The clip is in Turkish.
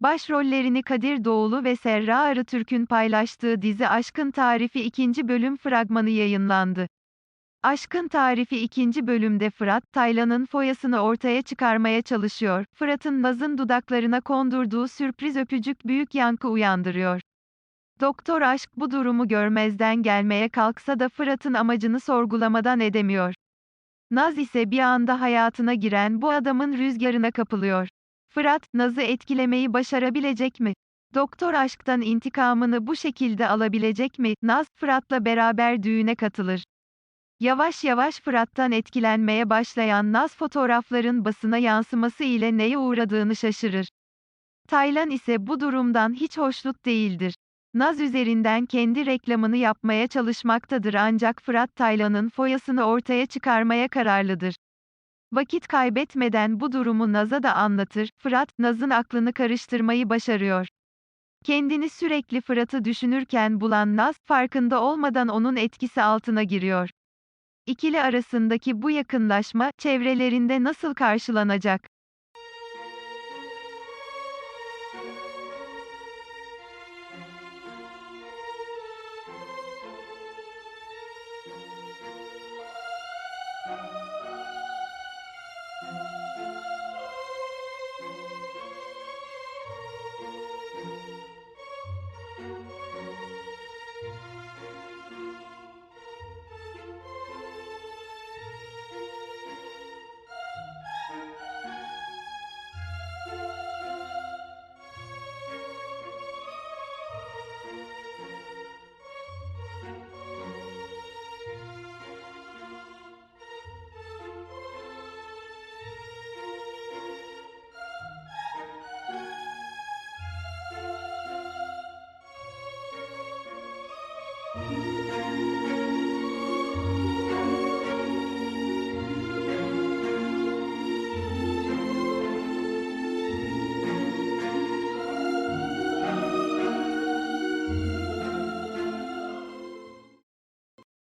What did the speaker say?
Başrollerini Kadir Doğulu ve Serra Arıtürk'ün paylaştığı dizi Aşkın Tarifi 2. bölüm fragmanı yayınlandı. Aşkın Tarifi 2. bölümde Fırat, Taylan'ın foyasını ortaya çıkarmaya çalışıyor. Fırat'ın Naz'ın dudaklarına kondurduğu sürpriz öpücük büyük yankı uyandırıyor. Doktor Aşk bu durumu görmezden gelmeye kalksa da Fırat'ın amacını sorgulamadan edemiyor. Naz ise bir anda hayatına giren bu adamın rüzgarına kapılıyor. Fırat, Naz'ı etkilemeyi başarabilecek mi? Doktor aşktan intikamını bu şekilde alabilecek mi? Naz, Fırat'la beraber düğüne katılır. Yavaş yavaş Fırat'tan etkilenmeye başlayan Naz fotoğrafların basına yansıması ile neye uğradığını şaşırır. Taylan ise bu durumdan hiç hoşnut değildir. Naz üzerinden kendi reklamını yapmaya çalışmaktadır ancak Fırat Taylan'ın foyasını ortaya çıkarmaya kararlıdır. Vakit kaybetmeden bu durumu Naz'a da anlatır, Fırat, Naz'ın aklını karıştırmayı başarıyor. Kendini sürekli Fırat'ı düşünürken bulan Naz, farkında olmadan onun etkisi altına giriyor. İkili arasındaki bu yakınlaşma, çevrelerinde nasıl karşılanacak?